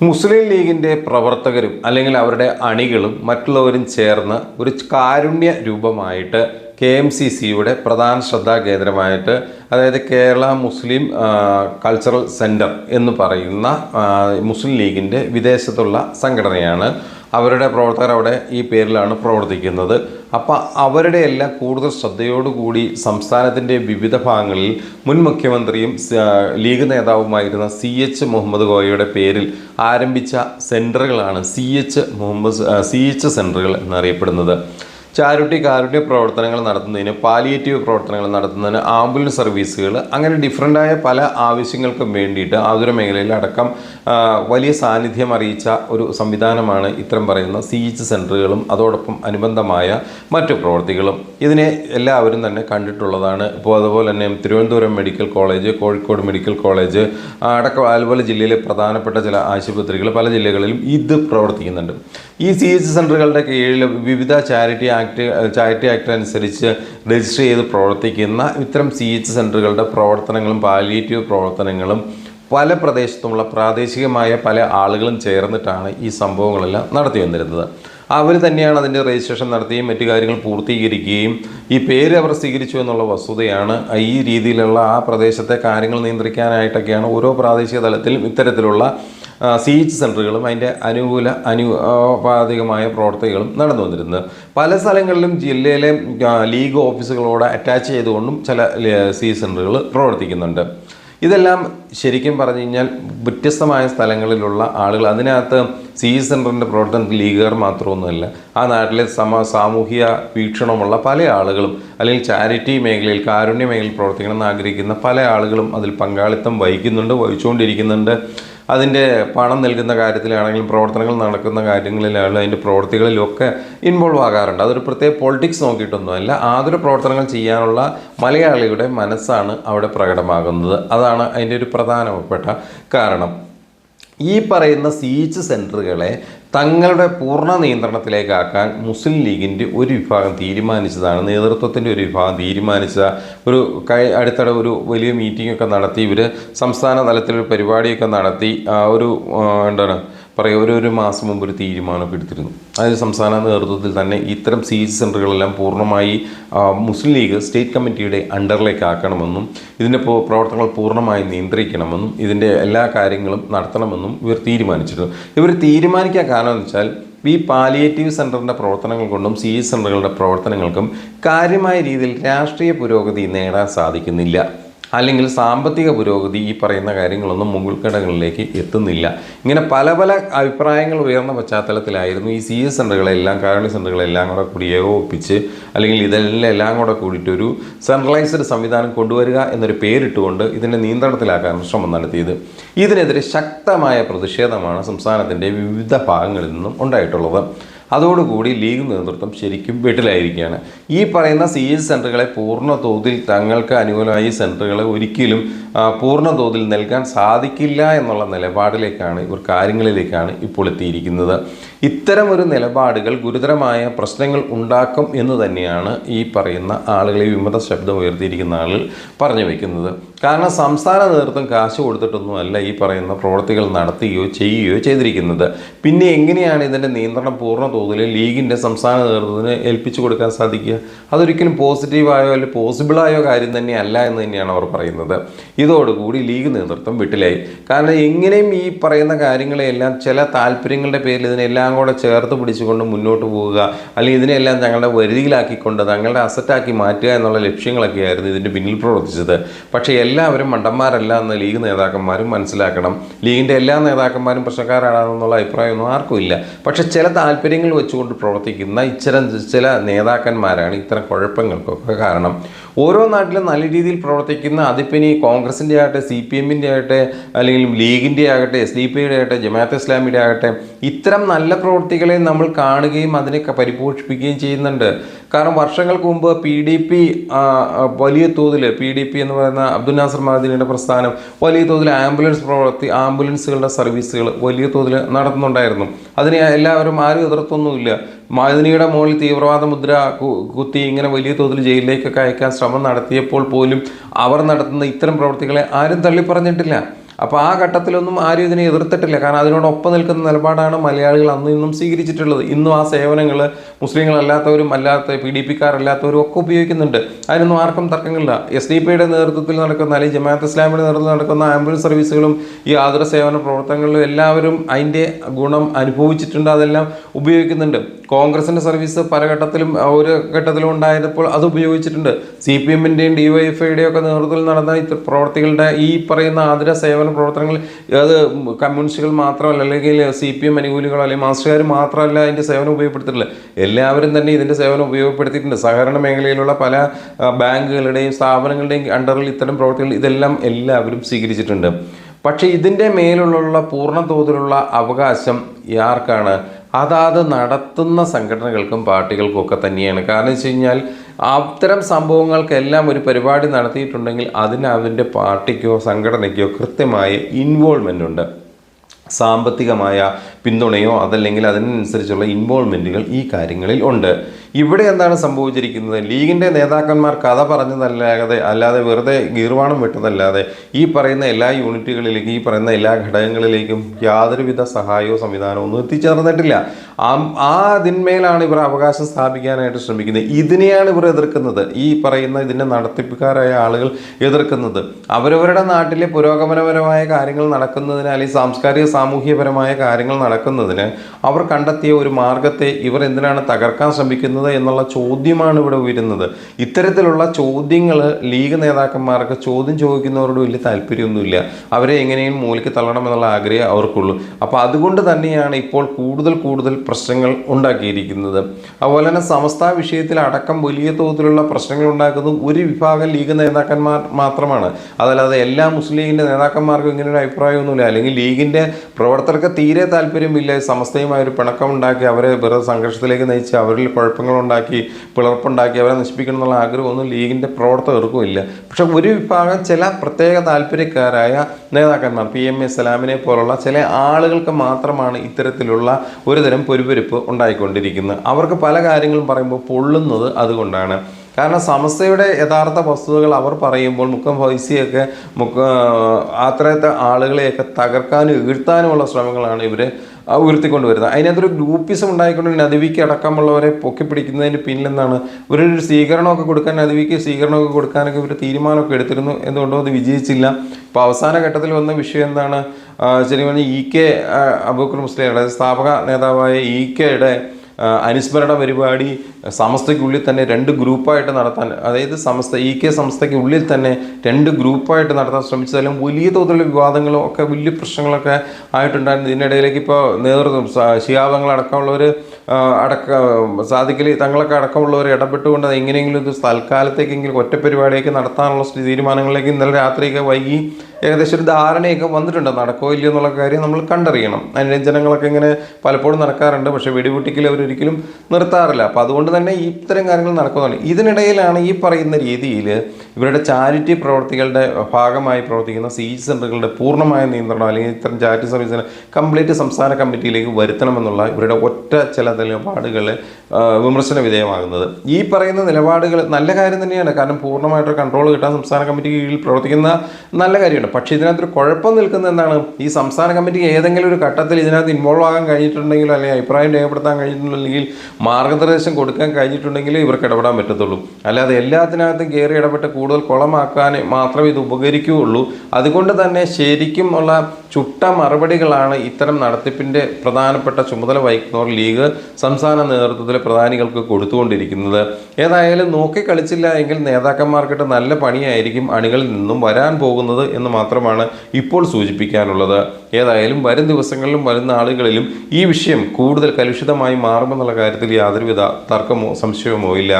മുസ്ലിം ലീഗിന്റെ പ്രവർത്തകരും അല്ലെങ്കിൽ അവരുടെ അണികളും മറ്റുള്ളവരും ചേർന്ന് ഒരു കാരുണ്യ രൂപമായിട്ട് കെ എം സി സിയുടെ പ്രധാന ശ്രദ്ധാ കേന്ദ്രമായിട്ട് അതായത് കേരള മുസ്ലിം കൾച്ചറൽ സെന്റർ എന്ന് പറയുന്ന മുസ്ലിം ലീഗിന്റെ വിദേശത്തുള്ള സംഘടനയാണ് അവരുടെ പ്രവർത്തകർ അവിടെ ഈ പേരിലാണ് പ്രവർത്തിക്കുന്നത്. അപ്പോൾ അവരുടെ എല്ലാം കൂടുതൽ ശ്രദ്ധയോടുകൂടി സംസ്ഥാനത്തിന്റെ വിവിധ ഭാഗങ്ങളിൽ മുൻ മുഖ്യമന്ത്രിയും ലീഗ് നേതാവുമായിരുന്ന സി എച്ച് മുഹമ്മദ് കോയയുടെ പേരിൽ ആരംഭിച്ച സെന്ററുകളാണ് C H Muhammad C H സെന്ററുകൾ എന്നറിയപ്പെടുന്നത്. ചാരിറ്റി കാരുണ്യ പ്രവർത്തനങ്ങൾ നടത്തുന്നതിന് പാലിയേറ്റീവ് പ്രവർത്തനങ്ങൾ നടത്തുന്നതിന് ആംബുലൻസ് സർവീസുകൾ അങ്ങനെ ഡിഫറന്റായ പല ആവശ്യങ്ങൾക്കും വേണ്ടിയിട്ട് ആതുര മേഖലയിൽ അടക്കം വലിയ സാന്നിധ്യം അറിയിച്ച ഒരു സംവിധാനമാണ് ഇത്തരം പറയുന്ന സി എച്ച് സെന്ററുകളും അതോടൊപ്പം അനുബന്ധമായ മറ്റു പ്രവർത്തികളും. ഇതിനെ എല്ലാവരും തന്നെ കണ്ടിട്ടുള്ളതാണ്. ഇപ്പോൾ അതുപോലെ തന്നെ Thiruvananthapuram medical college Kozhikode medical college അടക്കം അതുപോലെ ജില്ലയിലെ പ്രധാനപ്പെട്ട ചില ആശുപത്രികൾ പല ജില്ലകളിലും ഇത് പ്രവർത്തിക്കുന്നുണ്ട്. ഈ സി എച്ച് സെന്ററുകളുടെ കീഴിൽ വിവിധ ചാരിറ്റി ആക്ട് ചാരിറ്റി ആക്ട് അനുസരിച്ച് രജിസ്റ്റർ ചെയ്ത് പ്രവർത്തിക്കുന്ന ഇത്തരം സി എച്ച് സെന്ററുകളുടെ പ്രവർത്തനങ്ങളും പാലിയേറ്റീവ് പ്രവർത്തനങ്ങളും പല പ്രദേശത്തുമുള്ള പ്രാദേശികമായ പല ആളുകളും ചേർന്നിട്ടാണ് ഈ സംഭവങ്ങളെല്ലാം നടത്തി വന്നിരുന്നത്. അവർ തന്നെയാണ് അതിന്റെ രജിസ്ട്രേഷൻ നടത്തുകയും മറ്റു കാര്യങ്ങൾ പൂർത്തീകരിക്കുകയും ഈ പേര് അവർ സ്വീകരിച്ചു എന്നുള്ള വസ്തുതയാണ് ഈ രീതിയിലുള്ള ആ പ്രദേശത്തെ കാര്യങ്ങൾ നിയന്ത്രിക്കാനായിട്ടൊക്കെയാണ് ഓരോ പ്രാദേശിക തലത്തിലും ഇത്തരത്തിലുള്ള സി എച്ച് സെന്ററുകളും അതിന്റെ അനുകൂല അനുപാതികമായ പ്രവർത്തികളും നടന്നു വന്നിരുന്നത്. പല സ്ഥലങ്ങളിലും ജില്ലയിലെ ലീഗ് ഓഫീസുകളോട് അറ്റാച്ച് ചെയ്തുകൊണ്ടും ചില സി സെന്ററുകൾ പ്രവർത്തിക്കുന്നുണ്ട്. ഇതെല്ലാം ശരിക്കും പറഞ്ഞു കഴിഞ്ഞാൽ വ്യത്യസ്തമായ സ്ഥലങ്ങളിലുള്ള ആളുകൾ. അതിനകത്ത് സി സെന്ററിന്റെ പ്രവർത്തനത്തിൽ ലീഗുകാർ മാത്രമൊന്നുമല്ല ആ നാട്ടിലെ സമ സാമൂഹിക വീക്ഷണമുള്ള പല ആളുകളും അല്ലെങ്കിൽ ചാരിറ്റി മേഖലയിൽ കാരുണ്യ മേഖലയിൽ പ്രവർത്തിക്കണമെന്ന് ആഗ്രഹിക്കുന്ന പല ആളുകളും അതിൽ പങ്കാളിത്തം വഹിക്കുന്നുണ്ട് വഹിച്ചുകൊണ്ടിരിക്കുന്നുണ്ട്. അതിന്റെ പണം നൽകുന്ന കാര്യത്തിലാണെങ്കിലും പ്രവർത്തനങ്ങൾ നടക്കുന്ന കാര്യങ്ങളിലാണെങ്കിലും അതിന്റെ പ്രവൃത്തികളിലൊക്കെ ഇൻവോൾവ് ആകാറുണ്ട്. അതൊരു പ്രത്യേക പൊളിറ്റിക്സ് നോക്കിയിട്ടൊന്നുമല്ല. ആതുര പ്രവർത്തനങ്ങൾ ചെയ്യാനുള്ള മലയാളിയുടെ മനസ്സാണ് അവിടെ പ്രകടമാകുന്നത്. അതാണ് അതിന്റെ ഒരു പ്രധാനപ്പെട്ട കാരണം. ഈ പറയുന്ന സീച്ച് സെന്ററുകളെ തങ്ങളുടെ പൂർണ നിയന്ത്രണത്തിലേക്കാക്കാൻ മുസ്ലിം ലീഗിന്റെ ഒരു വിഭാഗം തീരുമാനിച്ചതാണ്. നേതൃത്വത്തിന്റെ ഒരു വിഭാഗം തീരുമാനിച്ച ഒരു കൈ അടുത്തിടെ ഒരു വലിയ മീറ്റിംഗ് ഒക്കെ നടത്തി. ഇവർ സംസ്ഥാന തലത്തിലൊരു പരിപാടിയൊക്കെ നടത്തി. ആ ഒരു എന്താണ് പറയുക ഒരു ഒരു മാസം മുമ്പ് ഒരു തീരുമാനമൊക്കെ എടുത്തിരുന്നു. അതായത് സംസ്ഥാന നേതൃത്വത്തിൽ തന്നെ ഇത്തരം സി എച്ച് സെന്ററുകളെല്ലാം പൂർണമായി മുസ്ലിം ലീഗ് സ്റ്റേറ്റ് കമ്മിറ്റിയുടെ അണ്ടറിലേക്ക് ആക്കണമെന്നും ഇതിന്റെ പ്രവർത്തനങ്ങൾ പൂർണമായി നിയന്ത്രിക്കണമെന്നും ഇതിന്റെ എല്ലാ കാര്യങ്ങളും നടത്തണമെന്നും ഇവർ തീരുമാനിച്ചിരുന്നു. ഇവർ തീരുമാനിക്കാൻ കാരണം എന്ന് വെച്ചാൽ ഈ പാലിയേറ്റീവ് സെന്ററിന്റെ പ്രവർത്തനങ്ങൾ കൊണ്ടും സി എച്ച് സെന്ററുകളുടെ പ്രവർത്തനങ്ങൾക്കും കാര്യമായ രീതിയിൽ രാഷ്ട്രീയ പുരോഗതി നേടാൻ സാധിക്കുന്നില്ല. അല്ലെങ്കിൽ സാമ്പത്തിക പുരോഗതി ഈ പറയുന്ന കാര്യങ്ങളൊന്നും മുൻകിടങ്ങളിലേക്ക് എത്തുന്നില്ല. ഇങ്ങനെ പല പല അഭിപ്രായങ്ങൾ ഉയർന്ന പശ്ചാത്തലത്തിലായിരുന്നു ഈ സി എസ് സെന്ററുകളെല്ലാം കാരുണ്യ സെന്ററുകളെല്ലാം കൂടെ കൂടി ഏകോപിപ്പിച്ച് അല്ലെങ്കിൽ ഇതെല്ലാം എല്ലാം കൂടെ കൂടിയിട്ട് ഒരു സെൻട്രലൈസ്ഡ് സംവിധാനം കൊണ്ടുവരിക എന്നൊരു പേരിട്ടുകൊണ്ട് ഇതിനെ നിയന്ത്രണത്തിലാക്കാൻ ശ്രമം നടത്തിയത്. ഇതിനെതിരെ ശക്തമായ പ്രതിഷേധമാണ് സംസ്ഥാനത്തിന്റെ വിവിധ ഭാഗങ്ങളിൽ നിന്നും ഉണ്ടായിട്ടുള്ളത്. അതോടുകൂടി ലീഗ് നേതൃത്വം ശരിക്കും വീട്ടിലായിരിക്കുകയാണ് ഈ പറയുന്ന സി എസ് സെന്ററുകളെ പൂർണ തോതിൽ തങ്ങൾക്ക് അനുകൂലമായി ഈ സെന്ററുകളെ ഒരിക്കലും പൂർണ തോതിൽ നൽകാൻ സാധിക്കില്ല എന്നുള്ള നിലപാടിലേക്കാണ് ഇവർ കാര്യങ്ങളിലേക്കാണ് ഇപ്പോൾ എത്തിയിരിക്കുന്നത്. ഇത്തരം ഒരു നിലപാടുകൾ ഗുരുതരമായ പ്രശ്നങ്ങൾ ഉണ്ടാക്കും എന്ന് തന്നെയാണ് ഈ പറയുന്ന ആളുകളെ വിമത ശബ്ദം ഉയർത്തിയിരിക്കുന്ന ആളുകൾ പറഞ്ഞു വയ്ക്കുന്നത് കാരണം സംസ്ഥാന നേതൃത്വം കാശ് കൊടുത്തിട്ടൊന്നുമല്ല ഈ പറയുന്ന പ്രവൃത്തികൾ നടത്തുകയോ ചെയ്യുകയോ ചെയ്തിരിക്കുന്നത്. പിന്നെ എങ്ങനെയാണ് ഇതിന്റെ നിയന്ത്രണം പൂർണ തോതിൽ ലീഗിന്റെ സംസ്ഥാന നേതൃത്വത്തിന് ഏൽപ്പിച്ചു കൊടുക്കാൻ സാധിക്കുക. അതൊരിക്കലും പോസിറ്റീവായോ അല്ലെങ്കിൽ പോസിബിളായോ കാര്യം തന്നെയല്ല എന്ന് തന്നെയാണ് അവർ പറയുന്നത്. ഇതോടുകൂടി ലീഗ് നേതൃത്വം വിട്ടിലായി. കാരണം എങ്ങനെയും ഈ പറയുന്ന കാര്യങ്ങളെല്ലാം ചില താല്പര്യങ്ങളുടെ പേരിൽ ഇതിനെല്ലാം കൂടെ ചേർത്ത് പിടിച്ചുകൊണ്ട് മുന്നോട്ട് പോവുക അല്ലെങ്കിൽ ഇതിനെല്ലാം ഞങ്ങളുടെ വരുതിയിലാക്കിക്കൊണ്ട് തങ്ങളുടെ അസറ്റാക്കി മാറ്റുക എന്നുള്ള ലക്ഷ്യങ്ങളൊക്കെയായിരുന്നു ഇതിന്റെ പിന്നിൽ പ്രവർത്തിച്ചത്. പക്ഷേ എല്ലാവരും മണ്ടന്മാരല്ല എന്ന് ലീഗ് നേതാക്കന്മാരും മനസ്സിലാക്കണം. ലീഗിന്റെ എല്ലാ നേതാക്കന്മാരും പ്രശ്നക്കാരാണെന്നുള്ള അഭിപ്രായമൊന്നും ആർക്കും ഇല്ല. പക്ഷേ ചില താല്പര്യങ്ങൾ വെച്ചുകൊണ്ട് പ്രവർത്തിക്കുന്ന ഇത്തരം ചില നേതാക്കന്മാരാണ് ഇത്തരം കുഴപ്പങ്ങൾക്കൊക്കെ കാരണം. ഓരോ നാട്ടിലും നല്ല രീതിയിൽ പ്രവർത്തിക്കുന്ന അതിപ്പിനി കോൺഗ്രസിന്റെ ആകട്ടെ സി പി എമ്മിന്റെ ആകട്ടെ അല്ലെങ്കിൽ ലീഗിന്റെ ആകട്ടെ എസ് ഡി പിയുടെ ആകട്ടെ ജമാഅത്ത് ഇസ്ലാമിയുടെ ആകട്ടെ ഇത്തരം നല്ല പ്രവൃത്തികളെ നമ്മൾ കാണുകയും അതിനെ പരിപോഷിപ്പിക്കുകയും ചെയ്യുന്നുണ്ട്. കാരണം വർഷങ്ങൾക്ക് മുമ്പ് പി ഡി പി വലിയ തോതിൽ പി ഡി പി എന്ന് പറയുന്ന അബ്ദുൽ നാസർ മഹദീനിയുടെ പ്രസ്ഥാനം വലിയ തോതിൽ ആംബുലൻസ് പ്രവർത്തി ആംബുലൻസുകളുടെ സർവീസുകൾ വലിയ തോതിൽ നടത്തുന്നുണ്ടായിരുന്നു. അതിനെ എല്ലാവരും ആരും എതിർത്തൊന്നുമില്ല. മഹദിനിയുടെ മുകളിൽ തീവ്രവാദ മുദ്ര കുത്തി ഇങ്ങനെ വലിയ തോതിൽ ജയിലിലേക്കൊക്കെ അയക്കാൻ ശ്രമം നടത്തിയപ്പോൾ പോലും അവർ നടത്തുന്ന ഇത്തരം പ്രവർത്തികളെ ആരും തള്ളിപ്പറഞ്ഞിട്ടില്ല. അപ്പോൾ ആ ഘട്ടത്തിലൊന്നും ആരും ഇതിനെ എതിർത്തിട്ടില്ല. കാരണം അതിനോടൊപ്പം നിൽക്കുന്ന നിലപാടാണ് മലയാളികൾ അന്നും ഇന്നും സ്വീകരിച്ചിട്ടുള്ളത്. ഇന്നും ആ സേവനങ്ങൾ മുസ്ലിങ്ങളല്ലാത്തവരും അല്ലാത്ത പി ഡി പിക്കാരല്ലാത്തവരും ഒക്കെ ഉപയോഗിക്കുന്നുണ്ട്. അതിനൊന്നും ആർക്കും തർക്കങ്ങളില്ല. എസ് ഡി പിയുടെ നേതൃത്വത്തിൽ നടക്കുന്ന അല്ലെങ്കിൽ ജമാഅത്ത് ഇസ്ലാമിയുടെ നേതൃത്വത്തിൽ നടക്കുന്ന ആംബുലൻസ് സർവീസുകളും ഈ ആതുര സേവന പ്രവർത്തനങ്ങളിലും എല്ലാവരും അതിന്റെ ഗുണം അനുഭവിച്ചിട്ടുണ്ട്. അതെല്ലാം ഉപയോഗിക്കുന്നുണ്ട്. കോൺഗ്രസിന്റെ സർവീസ് പല ഘട്ടത്തിലും ഒരു ഘട്ടത്തിലും ഉണ്ടായപ്പോൾ അത് ഉപയോഗിച്ചിട്ടുണ്ട്. സി പി എമ്മിന്റെയും ഡി വൈ എഫ് ഐയുടെയും ഒക്കെ നേതൃത്വത്തിൽ നടന്ന പ്രവർത്തികളുടെ ഈ പറയുന്ന ആതുര സേവന പ്രവർത്തനങ്ങൾ അത് കമ്മ്യൂണിസ്റ്റുകൾ മാത്രമല്ല അല്ലെങ്കിൽ സി പി എം അനുകൂലികളോ അല്ലെങ്കിൽ മാസ്റ്റർകാർ മാത്രമല്ല അതിന്റെ സേവനം ഉപയോഗപ്പെടുത്തിയിട്ടില്ല എല്ലാവരും തന്നെ ഇതിന്റെ സേവനം ഉപയോഗപ്പെടുത്തിയിട്ടുണ്ട്. സഹകരണ മേഖലയിലുള്ള പല ബാങ്കുകളുടെയും സ്ഥാപനങ്ങളുടെയും അണ്ടറിൽ ഇത്തരം പ്രവർത്തികൾ ഇതെല്ലാം എല്ലാവരും സ്വീകരിച്ചിട്ടുണ്ട്. പക്ഷേ ഇതിന്റെ മേലുള്ള പൂർണ തോതിലുള്ള അവകാശം ആർക്കാണ് അതാത് നടത്തുന്ന സംഘടനകൾക്കും പാർട്ടികൾക്കും ഒക്കെ തന്നെയാണ്. കാരണം വെച്ച് കഴിഞ്ഞാൽ അത്തരം സംഭവങ്ങൾക്കെല്ലാം ഒരു പരിപാടി നടത്തിയിട്ടുണ്ടെങ്കിൽ അതിന് അതിന്റെ പാർട്ടിക്കോ സംഘടനയ്ക്കോ കൃത്യമായ ഇൻവോൾവ്മെന്റ് ഉണ്ട്. സാമ്പത്തികമായ പിന്തുണയോ അതല്ലെങ്കിൽ അതിനനുസരിച്ചുള്ള ഇൻവോൾവ്മെന്റുകൾ ഈ കാര്യങ്ങളിൽ ഉണ്ട്. ഇവിടെ എന്താണ് സംഭവിച്ചിരിക്കുന്നത്? ലീഗിന്റെ നേതാക്കന്മാർ കഥ പറഞ്ഞതല്ലാതെ അല്ലാതെ വെറുതെ ഗീർവാണം വിട്ടതല്ലാതെ ഈ പറയുന്ന എല്ലാ യൂണിറ്റുകളിലേക്കും ഈ പറയുന്ന എല്ലാ ഘടകങ്ങളിലേക്കും യാതൊരുവിധ സഹായവും സംവിധാനവും ഒന്നും എത്തിച്ചേർന്നിട്ടില്ല. ആ അതിന്മേലാണ് ഇവർ അവകാശം സ്ഥാപിക്കാനായിട്ട് ശ്രമിക്കുന്നത്. ഇതിനെയാണ് ഇവർ എതിർക്കുന്നത്. ഈ പറയുന്ന ഇതിന്റെ നടത്തിപ്പുകാരായ ആളുകൾ എതിർക്കുന്നത്. അവരവരുടെ നാട്ടിലെ പുരോഗമനപരമായ കാര്യങ്ങൾ നടക്കുന്നതിനാൽ ഈ സാംസ്കാരിക സാമൂഹ്യപരമായ കാര്യങ്ങൾ നടക്കുന്നതിന് അവർ കണ്ടെത്തിയ ഒരു മാർഗത്തെ ഇവർ എന്തിനാണ് തകർക്കാൻ ശ്രമിക്കുന്നത് എന്നുള്ള ചോദ്യമാണ് ഇവിടെ ഉയരുന്നത്. ഇത്തരത്തിലുള്ള ചോദ്യങ്ങൾ ലീഗ് നേതാക്കന്മാർക്ക് ചോദ്യം ചോദിക്കുന്നവരോട് വലിയ താല്പര്യമൊന്നുമില്ല. അവരെ എങ്ങനെയും മൂലയ്ക്ക് തള്ളണം എന്നുള്ള ആഗ്രഹം അവർക്കുള്ളൂ. അപ്പോൾ അതുകൊണ്ട് തന്നെയാണ് ഇപ്പോൾ കൂടുതൽ കൂടുതൽ പ്രശ്നങ്ങൾ ഉണ്ടാക്കിയിരിക്കുന്നത്. അതുപോലെ തന്നെ സമസ്ത വിഷയത്തിൽ അടക്കം വലിയ തോതിലുള്ള പ്രശ്നങ്ങൾ ഉണ്ടാക്കുന്നത് ഒരു വിഭാഗം ലീഗ് നേതാക്കന്മാർ മാത്രമാണ്. അതല്ലാതെ എല്ലാ മുസ്ലിം ലീഗിന്റെ നേതാക്കന്മാർക്കും ഇങ്ങനെ ഒരു അഭിപ്രായമൊന്നുമില്ല. അല്ലെങ്കിൽ ലീഗിന്റെ പ്രവർത്തകർക്ക് തീരെ താല്പര്യമില്ല സമസ്തയുമായ ഒരു പിണക്കം ഉണ്ടാക്കി അവരെ വെറുതെ സംഘർഷത്തിലേക്ക് നയിച്ച് അവരിൽ കുഴപ്പങ്ങളുണ്ടാക്കി പിളർപ്പുണ്ടാക്കി അവരെ നശിപ്പിക്കണം എന്നുള്ള ആഗ്രഹമൊന്നും ലീഗിന്റെ പ്രവർത്തകർക്കും ഇല്ല. പക്ഷെ ഒരു വിഭാഗം ചില പ്രത്യേക താല്പര്യക്കാരായ നേതാക്കന്മാർ പി എം എ സലാമിനെ പോലുള്ള ചില ആളുകൾക്ക് മാത്രമാണ് ഇത്തരത്തിലുള്ള ഒരുതരം പൊരുപെരുപ്പ് ഉണ്ടായിക്കൊണ്ടിരിക്കുന്നത്. അവർക്ക് പല കാര്യങ്ങളും പറയുമ്പോൾ പൊള്ളുന്നത് അതുകൊണ്ടാണ്. കാരണം സമസ്തയുടെ യഥാർത്ഥ വസ്തുതകൾ അവർ പറയുമ്പോൾ മുക്കം ഫൈസിയൊക്കെ മുക്ക അത്രയത്തെ ആളുകളെയൊക്കെ തകർക്കാനും വീഴ്ത്താനുമുള്ള ശ്രമങ്ങളാണ് ഇവർ ഉയർത്തിക്കൊണ്ടുവരുന്നത്. അതിനകത്തൊരു ഗ്രൂപ്പിസം ഉണ്ടായിക്കൊണ്ട് അതിവിക്ക് അടക്കമുള്ളവരെ പൊക്കി പിടിക്കുന്നതിന് പിന്നിലെന്താണ് ഒരു സ്വീകരണമൊക്കെ കൊടുക്കാൻ അതിവിക്ക് സ്വീകരണമൊക്കെ കൊടുക്കാനൊക്കെ ഇവർ തീരുമാനമൊക്കെ എടുത്തിരുന്നു എന്തുകൊണ്ടോ അത് വിജയിച്ചില്ല. ഇപ്പോൾ അവസാന ഘട്ടത്തിൽ വന്ന വിഷയം എന്താണ്? ശരി പറഞ്ഞാൽ ഇ കെ അബൂക്കർ മുസ്ലിയുടെ സ്ഥാപക നേതാവായ ഇ കെയുടെ അനുസ്മരണ പരിപാടി സമസ്തയ്ക്കുള്ളിൽ തന്നെ രണ്ട് ഗ്രൂപ്പായിട്ട് നടത്താൻ അതായത് സമസ്ത ഇ കെ സംസ്ഥയ്ക്ക് ഉള്ളിൽ തന്നെ രണ്ട് ഗ്രൂപ്പായിട്ട് നടത്താൻ ശ്രമിച്ചതെല്ലാം വലിയ തോതിലുള്ള വിവാദങ്ങളും ഒക്കെ വലിയ പ്രശ്നങ്ങളൊക്കെ ആയിട്ടുണ്ടായിരുന്നു. ഇതിനിടയിലേക്ക് ഇപ്പോൾ നേതൃത്വം ശിയാബങ്ങളടക്കമുള്ളവർ അടക്ക സാധിക്കലി തങ്ങളൊക്കെ അടക്കമുള്ളവർ ഇടപെട്ടുകൊണ്ട് അത് എങ്ങനെയെങ്കിലും ഇത് തൽക്കാലത്തേക്കെങ്കിലും ഒറ്റപ്പരിപാടിയൊക്കെ നടത്താനുള്ള തീരുമാനങ്ങളിലേക്ക് ഇന്നലെ രാത്രിയൊക്കെ വൈകി ഏകദേശം ഒരു ധാരണയൊക്കെ വന്നിട്ടുണ്ട്. നടക്കോ ഇല്ലയോ എന്നുള്ള കാര്യം നമ്മൾ കണ്ടറിയണം. അനുരഞ്ജനങ്ങളൊക്കെ ഇങ്ങനെ പലപ്പോഴും നടക്കാറുണ്ട്. പക്ഷേ വെടിപൊട്ടിക്കൽ അവരൊരിക്കലും നിർത്താറില്ല. അപ്പോൾ അതുകൊണ്ട് തന്നെ ഇത്തരം കാര്യങ്ങൾ നടക്കുന്നുണ്ട്. ഇതിനിടയിലാണ് ഈ പറയുന്ന രീതിയിൽ ഇവരുടെ ചാരിറ്റി പ്രവർത്തികളുടെ ഭാഗമായി പ്രവർത്തിക്കുന്ന സി സെന്ററുകളുടെ പൂർണമായ നിയന്ത്രണം അല്ലെങ്കിൽ ഇത്തരം ചാരിറ്റി സർവീസിന് കംപ്ലീറ്റ് സംസ്ഥാന കമ്മിറ്റിയിലേക്ക് വരുത്തണമെന്നുള്ള ഇവരുടെ ഒറ്റ ചില നിലപാടുകൾ വിമർശന വിധേയമാകുന്നത്. ഈ പറയുന്ന നിലപാടുകൾ നല്ല കാര്യം തന്നെയാണ്. കാരണം പൂർണമായിട്ട് കൺട്രോൾ കിട്ടാൻ സംസ്ഥാന കമ്മിറ്റിക്ക് കീഴിൽ പ്രവർത്തിക്കുന്ന നല്ല കാര്യമാണ് പക്ഷേ ഇതിനകത്തൊരു കുഴപ്പം നിൽക്കുന്ന എന്താണ്? ഈ സംസ്ഥാന കമ്മിറ്റിക്ക് ഏതെങ്കിലും ഒരു ഘട്ടത്തിൽ ഇതിനകത്ത് ഇൻവോൾവ് ആകാൻ കഴിഞ്ഞിട്ടുണ്ടെങ്കിലോ അല്ലെങ്കിൽ അഭിപ്രായം രേഖപ്പെടുത്താൻ കഴിഞ്ഞിട്ടുണ്ടെങ്കിൽ മാർഗനിർദ്ദേശം കൊടുക്കാൻ കഴിഞ്ഞിട്ടുണ്ടെങ്കിൽ ഇവർക്ക് ഇടപെടാൻ പറ്റത്തുള്ളൂ. അല്ലാതെ എല്ലാത്തിനകത്തും കയറി ഇടപെട്ട് കൂടുതൽ കുളമാക്കാൻ മാത്രമേ ഇത് ഉപകരിക്കുകയുള്ളൂ. അതുകൊണ്ട് തന്നെ ശരിക്കും ഉള്ള ചുട്ട മറുപടികളാണ് ഇത്തരം നടത്തിപ്പിന്റെ പ്രധാനപ്പെട്ട ചുമതല വഹിക്കുന്നവർ ലീഗ് സംസ്ഥാന നേതൃത്വത്തിലെ പ്രധാനികൾക്ക് കൊടുത്തുകൊണ്ടിരിക്കുന്നത്. ഏതായാലും നോക്കി കളിച്ചില്ല എങ്കിൽ നേതാക്കന്മാർക്കിട്ട് നല്ല പണിയായിരിക്കും അണികളിൽ നിന്നും വരാൻ പോകുന്നത് എന്ന് മാത്രമാണ് ഇപ്പോൾ സൂചിപ്പിക്കാനുള്ളത്. ഏതായാലും വരും ദിവസങ്ങളിലും വരുന്ന ആളുകളിലും ഈ വിഷയം കൂടുതൽ കലുഷിതമായി മാറുമെന്നുള്ള കാര്യത്തിൽ യാതൊരുവിധ തർക്കമോ സംശയമോ ഇല്ല.